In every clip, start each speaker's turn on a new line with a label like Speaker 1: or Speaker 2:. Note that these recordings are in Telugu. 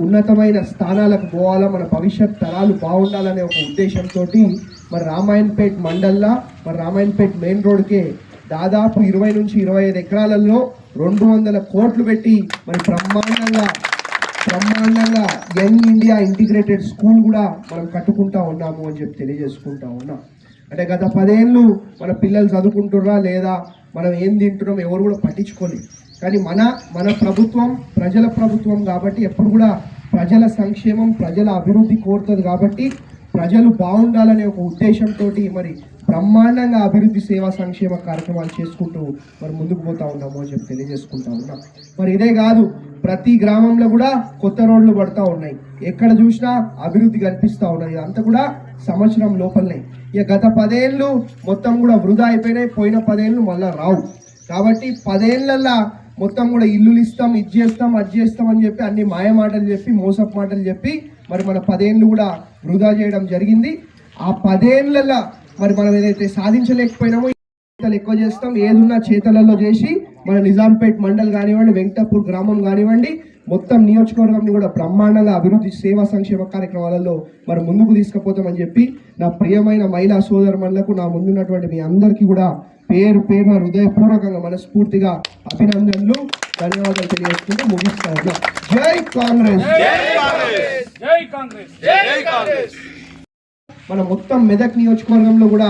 Speaker 1: ఉన్నతమైన స్థానాలకు పోవాలా? మన భవిష్యత్ తరాలు బాగుండాలనే ఒక ఉద్దేశంతో మరి రామాయణపేట్ మండల్లా మరి రామాయణపేట్ మెయిన్ రోడ్కే దాదాపు ఇరవై నుంచి ఇరవై ఐదు ఎకరాలలో రెండు వందల కోట్లు పెట్టి మరి బ్రహ్మాండంగా బ్రహ్మాండంగా యంగ్ ఇండియా ఇంటిగ్రేటెడ్ స్కూల్ కూడా మనం కట్టుకుంటా ఉన్నాము అని చెప్పి తెలియజేసుకుంటా ఉన్నాం. అంటే గత పదేళ్ళు మన పిల్లలు చదువుకుంటుర్రా లేదా? మనం ఏం తింటున్నాం? ఎవరు కూడా పట్టించుకోలేదు. కానీ మన మన ప్రభుత్వం ప్రజల ప్రభుత్వం కాబట్టి ఎప్పుడు కూడా ప్రజల సంక్షేమం ప్రజల అభివృద్ధి కోరుతుంది కాబట్టి ప్రజలు బాగుండాలనే ఒక ఉద్దేశంతో మరి బ్రహ్మాండంగా అభివృద్ధి సేవా సంక్షేమ కార్యక్రమాలు చేసుకుంటూ మరి ముందుకు పోతా ఉన్నాము అని చెప్పి తెలియజేసుకుంటా ఉన్నాం. మరి ఇదే కాదు ప్రతి గ్రామంలో కూడా కొత్త రోడ్లు పడతా ఉన్నాయి. ఎక్కడ చూసినా అభివృద్ధి కనిపిస్తూ ఉన్నది అంతా కూడా సంవత్సరం లోపలనే. ఇక గత పదేళ్ళు మొత్తం కూడా వృధా అయిపోయినాయి. పోయిన పదేళ్ళు మళ్ళీ రావు. కాబట్టి పదేళ్ళల్లా మొత్తం కూడా ఇల్లులు ఇస్తాం ఇది చేస్తాం అది చేస్తాం అని చెప్పి అన్ని మాయ మాటలు చెప్పి మోసపు మాటలు చెప్పి మరి మన పదేళ్ళు కూడా వృధా చేయడం జరిగింది. ఆ పదేళ్ళలో మరి మనం ఏదైతే సాధించలేకపోయినామో చేతలు ఎక్కువ చేస్తాం. ఏదున్నా చేతలలో చేసి మన నిజాంపేట్ మండల్ కానివ్వండి వెంకటాపూర్ గ్రామం కానివ్వండి మొత్తం నియోజకవర్గంని కూడా బ్రహ్మాండంగా అభివృద్ధి సేవా సంక్షేమ కార్యక్రమాలలో మరి ముందుకు తీసుకుపోతామని చెప్పి నా ప్రియమైన మహిళా సోదరుమణులకు నా ముందున్నటువంటి మీ అందరికీ కూడా పేరు పేరున హృదయపూర్వకంగా మనస్ఫూర్తిగా అభినందనలు ధన్యవాదాలు తెలియజేసుకుంటూ ముగిస్తా ఉన్నా. జై కాంగ్రెస్!
Speaker 2: జై కాంగ్రెస్! జై కాంగ్రెస్!
Speaker 1: మన మొత్తం మెదక్ నియోజకవర్గంలో కూడా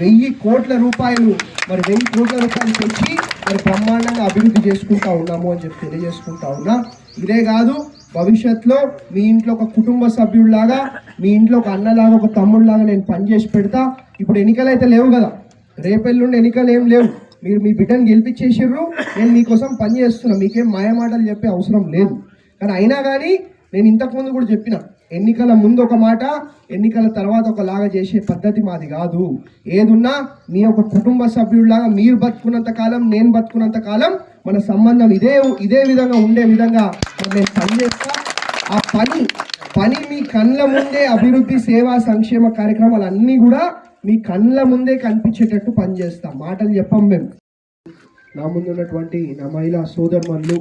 Speaker 1: వెయ్యి కోట్ల రూపాయలు మరి వెయ్యి కోట్ల రూపాయలు తెచ్చి మరి బ్రహ్మాండంగా అభివృద్ధి చేసుకుంటా ఉన్నాము అని చెప్పి తెలియజేసుకుంటా ఉన్నా. ఇదే కాదు భవిష్యత్తులో మీ ఇంట్లో ఒక కుటుంబ సభ్యుడిలాగా మీ ఇంట్లో ఒక అన్నలాగా ఒక తమ్ముడిలాగా నేను పనిచేసి పెడతా. ఇప్పుడు ఎన్నికలు అయితే లేవు కదా రేపెల్లుండి ఎన్నికలు ఏం లేవు. మీరు మీ బిడ్డను గెలిపించేసిర్రు. నేను మీకోసం పని చేస్తున్నా. మీకేం మాయమాటలు చెప్పే అవసరం లేదు. కానీ అయినా కానీ నేను ఇంతకుముందు కూడా చెప్పిన ఎన్నికల ముందు ఒక మాట ఎన్నికల తర్వాత ఒకలాగా చేసే పద్ధతి మాది కాదు. ఏదున్నా మీ ఒక కుటుంబ సభ్యుడిలాగా మీరు బతుకున్నంత కాలం నేను బతుకున్నంత కాలం మన సంబంధం ఇదే ఇదే విధంగా ఉండే విధంగా నేను పని చేస్తా. ఆ పని పని మీ కళ్ళ ముందే అభివృద్ధి సేవా సంక్షేమ కార్యక్రమాలు అన్నీ కూడా మీ కళ్ళ ముందే కనిపించేటట్టు పనిచేస్తాం మాటలు చెప్పం మేము. నా ముందున్నటువంటి నా మహిళా సోదరుమన్లు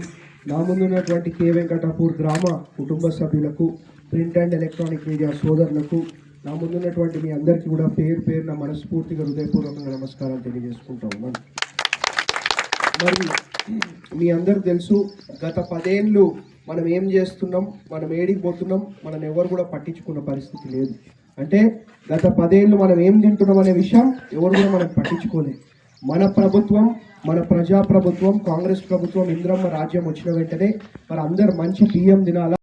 Speaker 1: నా ముందున్నటువంటి కే వెంకటాపూర్ గ్రామ కుటుంబ సభ్యులకు ప్రింట్ అండ్ ఎలక్ట్రానిక్ మీడియా సోదరులకు నా ముందున్నటువంటి మీ అందరికీ కూడా పేరు పేరున మనస్ఫూర్తిగా హృదయపూర్వకంగా నమస్కారాలు తెలియజేసుకుంటా మనం మరి మీ అందరూ తెలుసు గత పదేళ్ళు మనం ఏం చేస్తున్నాం? మనం ఏడికి పోతున్నాం? మనం ఎవరు కూడా పట్టించుకున్న పరిస్థితి లేదు. అంటే గత పదేళ్ళు మనం ఏం తింటున్నాం అనే విషయం ఎవరు కూడా మనం పట్టించుకోలేదు. మన ప్రభుత్వం మన ప్రజా ప్రభుత్వం కాంగ్రెస్ ప్రభుత్వం ఇంద్రమ్మ రాజ్యం వచ్చిన వెంటనే మరి అందరు మంచి బియ్యం తినాలా?